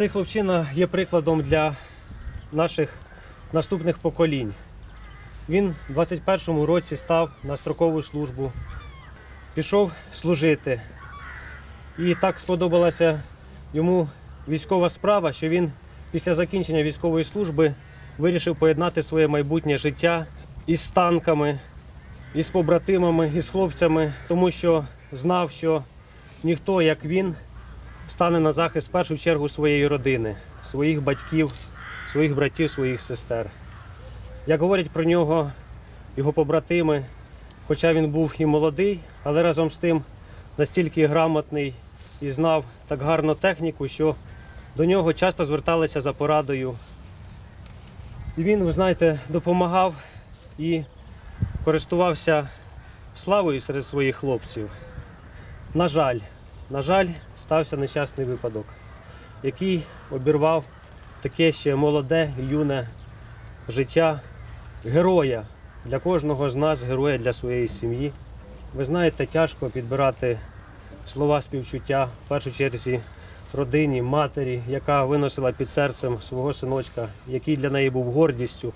Цей хлопчина є прикладом для наших наступних поколінь. Він в 21-му році став на строкову службу, пішов служити. І так сподобалася йому військова справа, що він після закінчення військової служби вирішив поєднати своє майбутнє життя із танками, із побратимами, із хлопцями, тому що знав, що ніхто, як він, стане на захист в першу чергу своєї родини, своїх батьків, своїх братів, своїх сестер. Як говорять про нього його побратими, хоча він був і молодий, але разом з тим настільки грамотний і знав так гарно техніку, що до нього часто зверталися за порадою. І він, ви знаєте, допомагав і користувався славою серед своїх хлопців. На жаль, на жаль, стався нещасний випадок, який обірвав таке ще молоде, юне життя героя для кожного з нас, героя для своєї сім'ї. Ви знаєте, тяжко підбирати слова співчуття в першу черзі родині, матері, яка виносила під серцем свого синочка, який для неї був гордістю.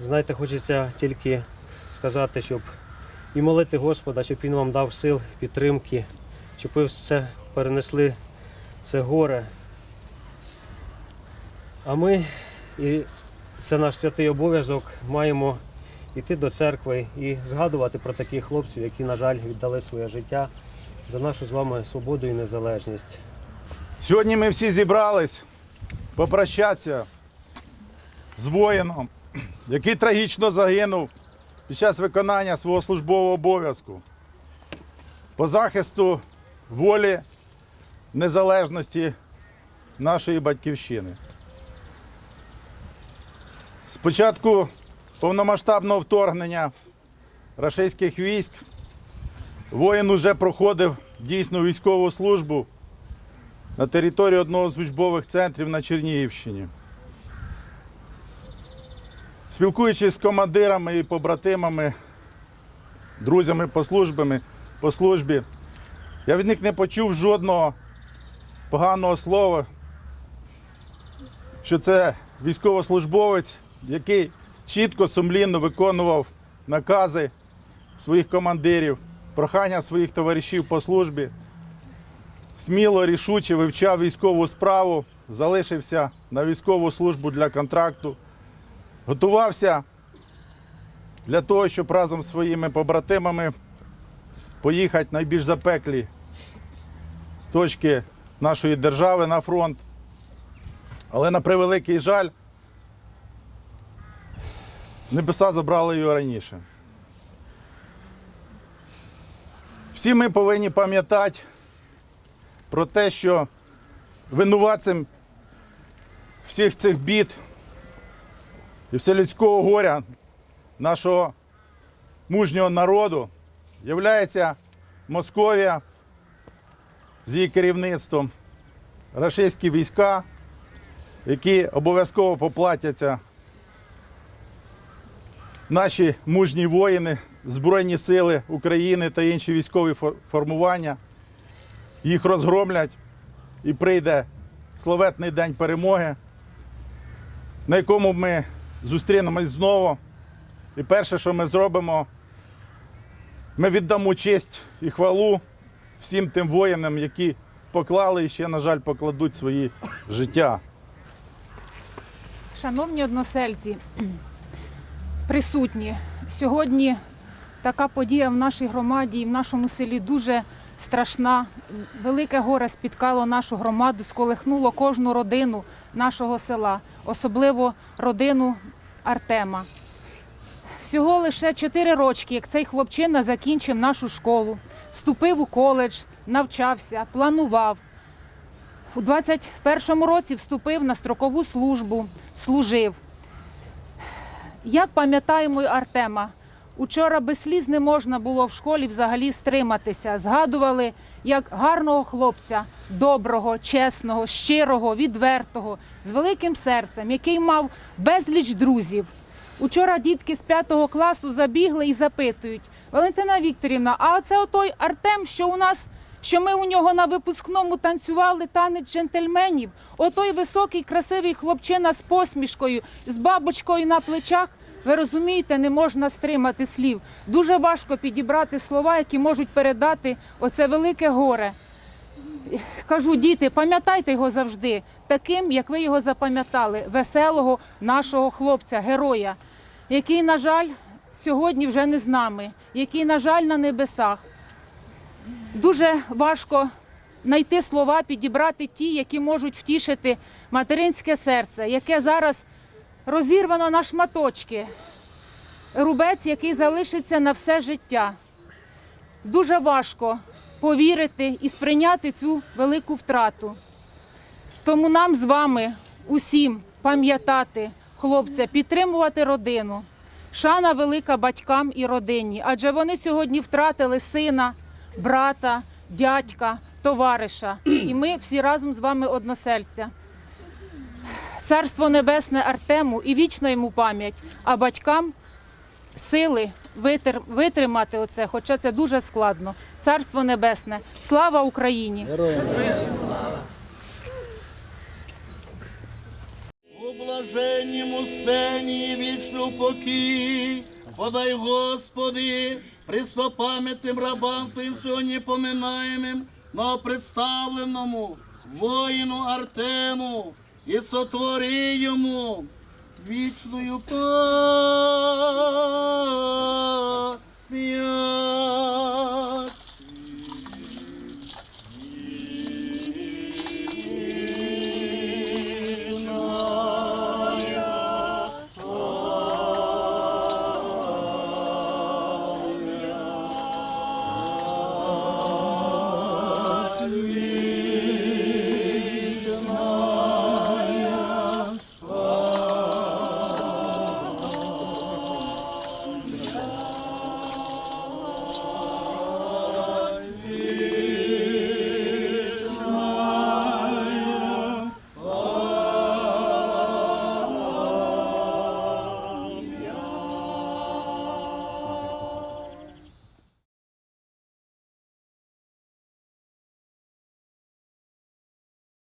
Знаєте, хочеться тільки сказати, щоб і молити Господа, щоб Він вам дав сил, підтримки, щоб ви все перенесли це горе. А ми, і це наш святий обов'язок, маємо йти до церкви і згадувати про таких хлопців, які, на жаль, віддали своє життя за нашу з вами свободу і незалежність. Сьогодні ми всі зібрались попрощатися з воїном, який трагічно загинув під час виконання свого службового обов'язку по захисту волі, незалежності нашої батьківщини. Спочатку повномасштабного вторгнення рашистських військ воїн уже проходив дійсну військову службу на території одного з службових центрів на Чернігівщині. Спілкуючись з командирами і побратимами, друзями по, службами, по службі, я від них не почув жодного поганого слова, що це військовослужбовець, який чітко, сумлінно виконував накази своїх командирів, прохання своїх товаришів по службі сміло, рішуче вивчав військову справу, залишився на військову службу для контракту, готувався для того, щоб разом з своїми побратимами поїхати в найбільш запеклі точки нашої держави на фронт. Але на превеликий жаль, небеса забрали його раніше. Всі ми повинні пам'ятати про те, що винуватцем всіх цих бід і вселюдського горя нашого мужнього народу являється Московія з її керівництвом, рашистські війська, які обов'язково поплатяться. Наші мужні воїни, Збройні сили України та інші військові формування. Їх розгромлять і прийде славетний день перемоги, на якому ми зустрінемось знову. І перше, що ми зробимо, ми віддамо честь і хвалу всім тим воїнам, які поклали і ще, на жаль, покладуть свої життя. Шановні односельці, присутні, сьогодні така подія в нашій громаді і в нашому селі дуже страшна. Велике горе спіткало нашу громаду, сколихнуло кожну родину нашого села, особливо родину Артема. Всього лише 4 рочки, як цей хлопчина закінчив нашу школу, вступив у коледж, навчався, планував. У 21-му році вступив на строкову службу, служив. Як пам'ятаємо Артема, учора без сліз не можна було в школі взагалі стриматися. Згадували як гарного хлопця, доброго, чесного, щирого, відвертого, з великим серцем, який мав безліч друзів. Учора дітки з п'ятого класу забігли і запитують: Валентина Вікторівна, а це отой Артем, що у нас що ми у нього на випускному танцювали танець джентльменів. Отой високий, красивий хлопчина з посмішкою, з бабочкою на плечах. Ви розумієте, не можна стримати слів. Дуже важко підібрати слова, які можуть передати оце велике горе. Кажу, діти, пам'ятайте його завжди, таким, як ви його запам'ятали, веселого нашого хлопця, героя, який, на жаль, сьогодні вже не з нами, який, на жаль, на небесах. Дуже важко знайти слова, підібрати ті, які можуть втішити материнське серце, яке зараз розірвано на шматочки. Рубець, який залишиться на все життя. Дуже важко повірити і сприйняти цю велику втрату. Тому нам з вами усім пам'ятати хлопця, підтримувати родину. Шана велика батькам і родині, адже вони сьогодні втратили сина, брата, дядька, товариша. І ми всі разом з вами односельця. Царство Небесне Артему і вічна йому пам'ять, а батькам сили витримати оце, хоча це дуже складно. Царство Небесне. Слава Україні! У блаженнім успенні вічну покій, подай, Господи, пристопам'ятним рабам Твоїм сьогодні поминаємим, новопредставленому воїну Артему, і сотвори йому вічною пам'ять. 喵。